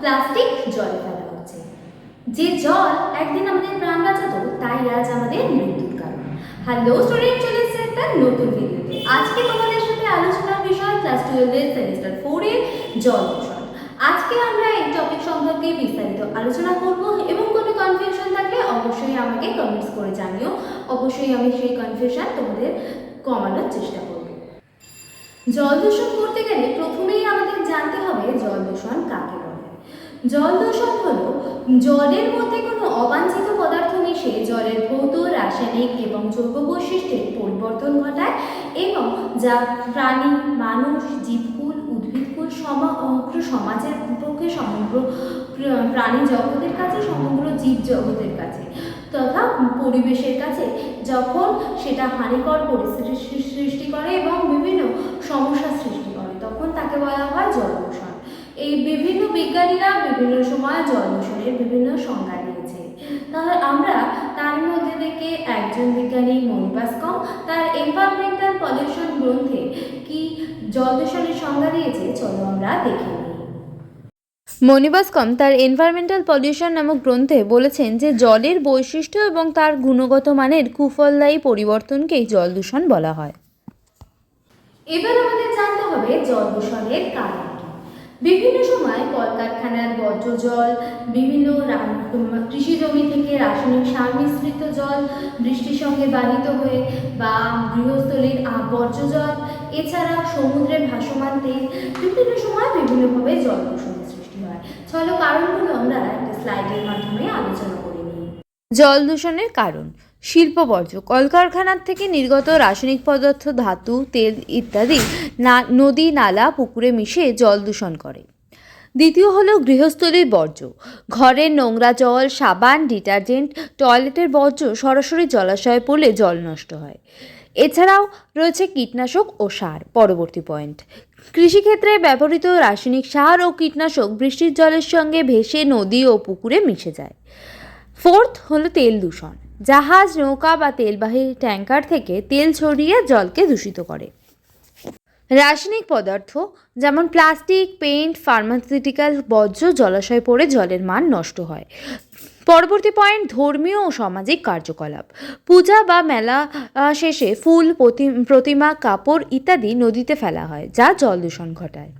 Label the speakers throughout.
Speaker 1: Plastic জলে ফেলা হচ্ছে। যে জল একদিন আমাদের প্রাণ বাঁচাতো, তাই আজ আমাদের মৃত্যুর কারণ। হ্যালো স্টুডেন্ট চলে এসেছে একটা নতুন ভিডিওতে আজকে তোমাদের সাথে আলোচনার বিষয় ক্লাস টুয়েলভের সেমিস্টার ফোরের জল দূষণ। আজকে আমরা এই টপিক সম্পর্কে বিস্তারিত আলোচনা করব এবং কোনো কনফিউশন থাকলে অবশ্যই আমাকে কমেন্টস করে জানিও। অবশ্যই আমি সেই কনফিউশন তোমাদের কমানোর চেষ্টা করব। জল দূষণ করতে গেলে প্রথমেই আমাদের জানতে হবে জল দূষণ কাকে বলে। জল দূষণ হলো জলের মধ্যে কোনো অবাঞ্ছিত পদার্থ মিশে জলের ভৌত, রাসায়নিক এবং জৈব বৈশিষ্ট্যের পরিবর্তন ঘটায় এবং যা প্রাণী, মানুষ, জীবকুল, উদ্ভিদকুল সমগ্র সমাজের পক্ষে সমগ্র প্রাণী জগতের কাছে, সমগ্র জীব জগতের কাছে। তথা পরিবেশের কাছে যখন সেটা হানিকর পরিস্থিতির সৃষ্টি করে এবং বিভিন্ন সমস্যা সৃষ্টি করে, তখন তাকে বলা হয় জল এই বিভিন্ন বিজ্ঞানীরা বিভিন্ন সময় জল দূষণের বিভিন্ন সংজ্ঞা দিয়েছে। তাহলে আমরা তার মধ্যে থেকে একজন বিজ্ঞানী মনিবাসকম তার এনভায়রনমেন্টাল পলিউশন গ্রন্থে কি জল দূষণের সংজ্ঞা দিয়েছে, চলো আমরা দেখে নিই।
Speaker 2: মনিবাসকম তার এনভায়রনমেন্টাল পলিউশন নামক গ্রন্থে বলেছেন যে জলের বৈশিষ্ট্য এবং তার গুণগত মানের কুফলদায়ী পরিবর্তনকেই জল দূষণ বলা হয়।
Speaker 1: এবার আমাদের জানতে হবে জল দূষণের কারণ। বিভিন্ন সময় কলকারখানার বর্জ্য জল বিভিন্ন কৃষি জমি থেকে রাসায়নিক সার মিশ্রিত জল বৃষ্টির সঙ্গে বাহিত হয়ে বা গৃহস্থলীর বর্জ্য জল এছাড়া সমুদ্রে ভাসমান তেল, বিভিন্ন সময় বিভিন্নভাবে জল দূষণের সৃষ্টি হয়। চলো কারণগুলো আমরা একটা স্লাইডের মাধ্যমে আলোচনা করে নিই।
Speaker 2: জল দূষণের কারণ। শিল্প বর্জ্য কলকারখানার থেকে নির্গত রাসায়নিক পদার্থ, ধাতু, তেল ইত্যাদি না, নদী, নালা, পুকুরে মিশে জল দূষণ করে। দ্বিতীয় হলো গৃহস্থলীর বর্জ্য। ঘরের নোংরা জল, সাবান, ডিটারজেন্ট, টয়লেটের বর্জ্য সরাসরি জলাশয়ে পড়লে জল নষ্ট হয়। এছাড়াও রয়েছে কীটনাশক ও সার, পরবর্তী পয়েন্ট। কৃষিক্ষেত্রে ব্যবহৃত রাসায়নিক সার ও কীটনাশক বৃষ্টির জলের সঙ্গে ভেসে নদী ও পুকুরে মিশে যায়। ফোর্থ হলো তেল দূষণ। জাহাজ, নৌকা বা তেলবাহী ট্যাঙ্কার থেকে তেল ছড়িয়ে জলকে দূষিত করে। রাসায়নিক পদার্থ, যেমন প্লাস্টিক, পেইন্ট, ফার্মাসিউটিক্যাল বর্জ্য, জলাশয়ে পড়ে জলের মান নষ্ট হয়। পরবর্তী পয়েন্ট, ধর্মীয় ও সামাজিক কার্যকলাপ। পূজা বা মেলা শেষে ফুল, প্রতি- প্রতিমা, কাপড় ইত্যাদি নদীতে ফেলা হয়, যা জল দূষণ ঘটায়।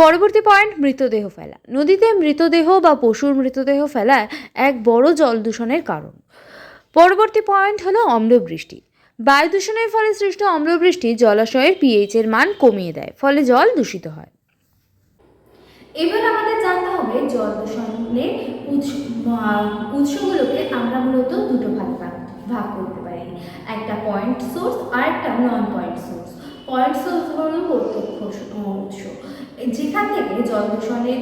Speaker 2: পরবর্তী পয়েন্ট মৃতদেহ ফেলা। নদীতে মৃতদেহ বা পশুর মৃতদেহ ফেলা এক বড় জল দূষণের কারণ। পরবর্তী পয়েন্ট হলো অম্লবৃষ্টি। বায়ু দূষণের ফলে সৃষ্ট অম্লবৃষ্টি জলাশয়ের পিএইচ এর মান কমিয়ে দেয়, ফলে জল দূষিত হয়।
Speaker 1: এবার আমাদের জানতে হবে জল দূষণের উৎস উৎসগুলোকে আমরা মূলত দুটো ভাগ ভাগ করতে পারি। একটা পয়েন্ট সোর্স আর একটা non point source point source হলো প্রত্যক্ষ উৎস। যেখান থেকে জল দূষণের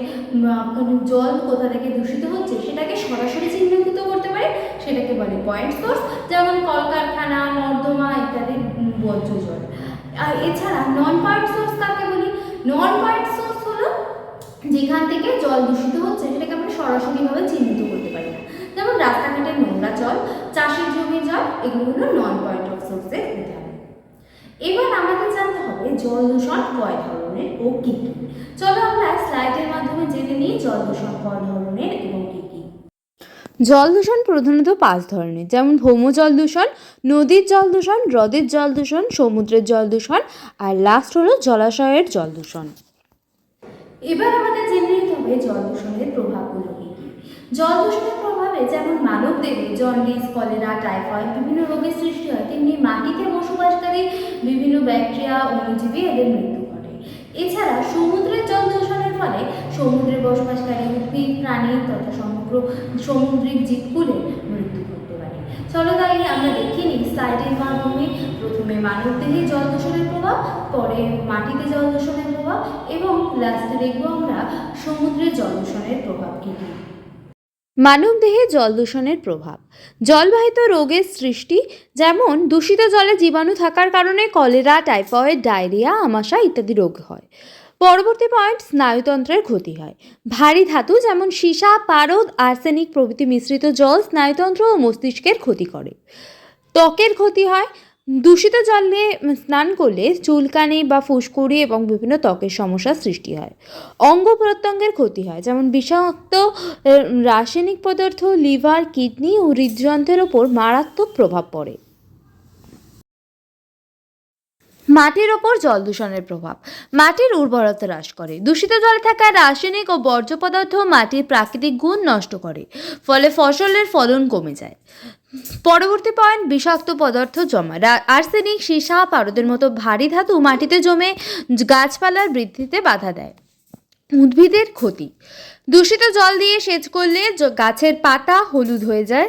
Speaker 1: জল কোথা থেকে দূষিত হচ্ছে, সেটাকে সরাসরি চিহ্নিত করতে পারি, সেটাকে বলে পয়েন্ট সোর্স যেমন কলকারখানা, নর্দমা ইত্যাদি বর্জ্য জল এছাড়া নন পয়েন্ট সোর্স কাকে বলি? নন পয়েন্ট সোর্স হলো যেখান থেকে জল দূষিত হচ্ছে, সেটাকে আমরা সরাসরিভাবে চিহ্নিত করতে পারি না। যেমন রাস্তাঘাটের নোংরা জল, চাষের জমির জল, এগুলো হলো নন পয়েন্ট অফ সোর্সের উদাহরণ। এবার জল দূষণ কয় ধরনের ও কী কী? চলো আমরা স্লাইডের মাধ্যমে জেনে নিই জল দূষণ কয় ধরনের এবং কী কী।
Speaker 2: জল দূষণ প্রধানত পাঁচ ধরনের যেমন ভৌম জল দূষণ নদীর জল দূষণ হ্রদের জল দূষণ সমুদ্রের জল দূষণ আর লাস্ট হলো জলাশয়ের জল দূষণ।
Speaker 1: এবার আমাদের জেনে নিতে হবে জল দূষণের প্রভাবগুলো কী কী? জল দূষণের প্রভাবে যেমন মানব দেহে জন্ডিস কলেরা টাইফয়েড বিভিন্ন রোগের সৃষ্টি হয় তেমনি মাটিতে বসবাসকারী বিভিন্ন ব্যাকটেরিয়া, অণুজীবী এদের মৃত্যু ঘটে। এছাড়া সমুদ্রের জল দূষণের ফলে সমুদ্রে বসবাসকারী উদ্ভিদ, প্রাণী তথা সমগ্র সমুদ্রিক জীবকুলের মৃত্যু ঘটতে পারে। চলো তাই আমরা দেখে নিই স্লাইডের মাধ্যমে প্রথমে মানব দেহে জল দূষণের প্রভাব, পরে মাটিতে জল দূষণের প্রভাব এবং লাস্টে দেখব আমরা সমুদ্রের জল দূষণের প্রভাব কী।
Speaker 2: মানবদেহে জল দূষণের প্রভাব। জলবাহিত রোগের সৃষ্টি, যেমন দূষিত জলে জীবাণু থাকার কারণে কলেরা, টাইফয়েড, ডায়রিয়া আমাশা ইত্যাদি রোগ হয়। পরবর্তী পয়েন্ট, স্নায়ুতন্ত্রের ক্ষতি হয়। ভারী ধাতু, যেমন সীসা, পারদ, আর্সেনিক প্রভৃতি মিশ্রিত জল স্নায়ুতন্ত্র ও মস্তিষ্কের ক্ষতি করে। ত্বকের ক্ষতি হয় দূষিত জল নিয়ে স্নান করলে চুলকানি বা ফুসকুড়ি এবং বিভিন্ন ত্বকের সমস্যার সৃষ্টি হয়। অঙ্গ প্রত্যঙ্গের ক্ষতি হয়, যেমন বিষাক্ত রাসায়নিক পদার্থ, লিভার, কিডনি ও হৃদযন্ত্রের ওপর মারাত্মক প্রভাব পড়ে। মাটির ওপর জল দূষণের প্রভাব। মাটির উর্বরতা হ্রাস করে। দূষিত জলে থাকা রাসায়নিক ও বর্জ্য পদার্থ মাটির প্রাকৃতিক গুণ নষ্ট করে, ফলে ফসলের ফলন কমে যায়। পরবর্তী পয়েন্ট বিষাক্ত পদার্থ জমা। আর্সেনিক সীসা পারদের মতো ভারী ধাতু মাটিতে জমে গাছপালার বৃদ্ধিতে বাধা দেয়। উদ্ভিদের ক্ষতি। দূষিত জল দিয়ে সেচ করলে গাছের পাতা হলুদ হয়ে যায়।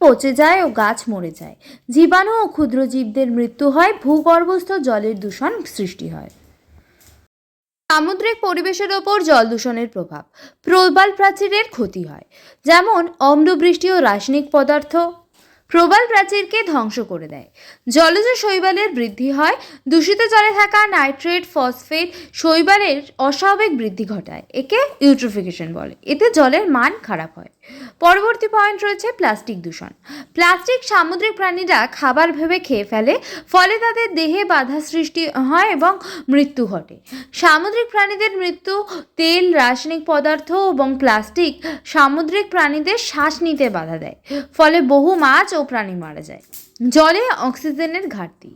Speaker 2: পচে যায় ও গাছ মরে যায়। জীবাণু ও ক্ষুদ্র জীবদের মৃত্যু হয়, ভূগর্ভস্থ জলের দূষণ সৃষ্টি হয়। সামুদ্রিক পরিবেশের ওপর জল দূষণের প্রভাব। প্রবাল প্রাচীরের ক্ষতি হয়। যেমন অম্লবৃষ্টি ও রাসায়নিক পদার্থ প্রবাল প্রাচীরকে ধ্বংস করে দেয়। জলজ শৈবালের বৃদ্ধি হয়, দূষিত জলে থাকা নাইট্রেট, ফসফেট শৈবালের অস্বাভাবিক বৃদ্ধি ঘটায়, একে ইউট্রোফিকেশন বলে। এতে জলের মান খারাপ হয়। পরবর্তী পয়েন্ট রয়েছে প্লাস্টিক দূষণ। প্লাস্টিক সামুদ্রিক প্রাণীরা খাবার ভেবে খেয়ে ফেলে, ফলে তাদের দেহে বাধা সৃষ্টি হয় এবং মৃত্যু ঘটে। সামুদ্রিক প্রাণীদের মৃত্যু, তেল, রাসায়নিক পদার্থ এবং প্লাস্টিক সামুদ্রিক প্রাণীদের শ্বাস নিতে বাধা দেয়, ফলে বহু মাছ ও প্রাণী মারা যায়। জলে অক্সিজেনের ঘাটতি।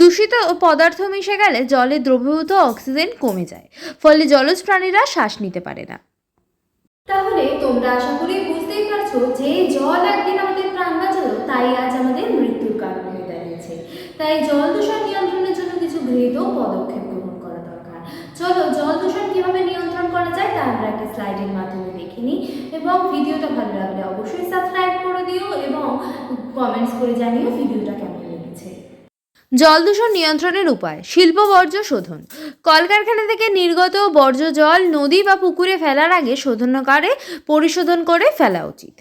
Speaker 2: দূষিত পদার্থ মিশে গেলে জলে দ্রবীভূত অক্সিজেন কমে যায়, ফলে জলজ প্রাণীরা শ্বাস নিতে পারে না।
Speaker 1: তাহলে তোমরা আশা করি বুঝতেই পারছ যে জল একদিন আমাদের প্রাণ বাঁচালো, তাই আজ আমাদের মৃত্যুর কারণ হয়ে দাঁড়িয়েছে। তাই জল দূষণ নিয়ন্ত্রণের জন্য কিছু গৃহীত পদক্ষেপ গ্রহণ করা দরকার। চলো জল দূষণ কীভাবে নিয়ন্ত্রণ করা যায় তা আমরা একটা স্লাইডের মাধ্যমে দেখে নিই এবং ভিডিওটা ভালো লাগলে অবশ্যই সাবস্ক্রাইব করে দিও এবং কমেন্টস করে জানিও ভিডিওটা কেমন লেগেছে।
Speaker 2: জল দূষণ নিয়ন্ত্রণের উপায়, শিল্প বর্জ্য শোধন। কলকারখানা থেকে নির্গত বর্জ্য জল নদী বা পুকুরে ফেলার আগে শোধনাগারে পরিশোধন করে ফেলা উচিত।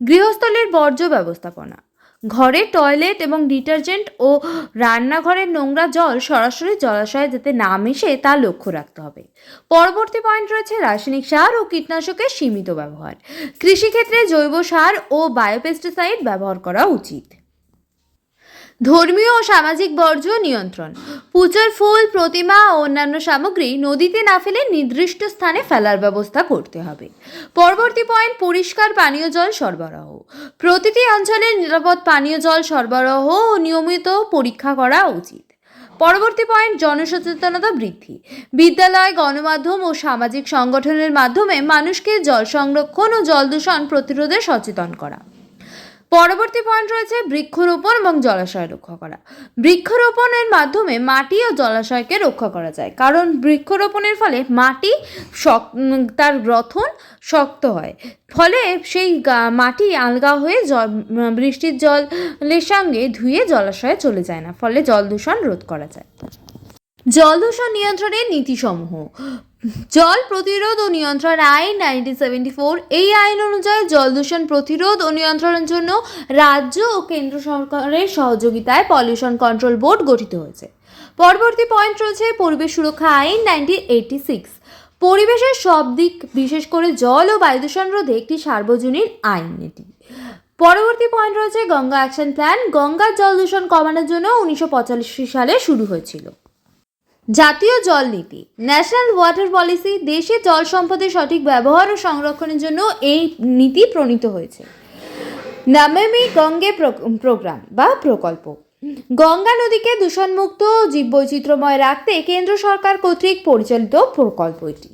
Speaker 2: গৃহস্থলের বর্জ্য ব্যবস্থাপনা। ঘরে টয়লেট এবং ডিটারজেন্ট ও রান্নাঘরের নোংরা জল সরাসরি জলাশয়ে যাতে না মিশে তা লক্ষ্য রাখতে হবে। পরবর্তী পয়েন্ট রয়েছে রাসায়নিক সার ও কীটনাশকের সীমিত ব্যবহার। কৃষিক্ষেত্রে জৈব সার ও বায়োপেস্টিসাইড ব্যবহার করা উচিত। ধর্মীয় ও সামাজিক বর্জ্য নিয়ন্ত্রণ। পুজোর ফুল, প্রতিমা ও অন্যান্য সামগ্রী নদীতে না ফেলে নির্দিষ্ট স্থানে ফেলার ব্যবস্থা করতে হবে। পরবর্তী পয়েন্ট, পরিষ্কার পানীয় জল সরবরাহ। প্রতিটি অঞ্চলে নিরাপদ পানীয় জল সরবরাহ ও নিয়মিত পরীক্ষা করা উচিত। পরবর্তী পয়েন্ট, জনসচেতনতা বৃদ্ধি। বিদ্যালয়, গণমাধ্যম ও সামাজিক সংগঠনের মাধ্যমে মানুষকে জল সংরক্ষণ ও জল দূষণ প্রতিরোধে সচেতন করা। পরবর্তী পয়েন্ট রয়েছে বৃক্ষরোপণ এবং জলাশয় রক্ষা করা। বৃক্ষরোপণের মাধ্যমে মাটি ও জলাশয়কে রক্ষা করা যায়। কারণ বৃক্ষরোপণের ফলে মাটি শক- তার গ্রথন শক্ত হয়। ফলে সেই মাটি আলগা হয়ে বৃষ্টির জলের সঙ্গে ধুয়ে জলাশয়ে চলে যায় না। ফলে জল দূষণ রোধ করা যায়। জল দূষণ নিয়ন্ত্রণের নীতিসমূহ। জল প্রতিরোধ ও নিয়ন্ত্রণ আইন নাইনটিন ফোর, এই আইন অনুযায়ী জল দূষণ প্রতিরোধ ও নিয়ন্ত্রণের জন্য রাজ্য ও কেন্দ্র সরকারের সহযোগিতায় পলিউশন কন্ট্রোল বোর্ড গঠিত হয়েছে। পরবর্তী পয়েন্ট রয়েছে পরিবেশ সুরক্ষা আইন নাইনটিন সিক্স। পরিবেশের সব দিক, বিশেষ করে জল ও বায়ু দূষণ রোধে একটি সার্বজনীন আইন এটি। পরবর্তী পয়েন্ট রয়েছে গঙ্গা অ্যাকশন প্ল্যান। গঙ্গার জল দূষণ কমানোর জন্য উনিশশো পঁচাশি সালে শুরু হয়েছিল। জাতীয় জল নীতি। ন্যাশনাল ওয়াটার পলিসি দেশে জল সম্পদের সঠিক ব্যবহার ও সংরক্ষণের জন্য এই নীতি প্রণীত হয়েছে। নামেমি গঙ্গে প্রোগ্রাম বা প্রকল্প। গঙ্গা নদীকে দূষণমুক্ত জীববৈচিত্র্যময় রাখতে কেন্দ্র সরকার কর্তৃক পরিচালিত প্রকল্প এটি।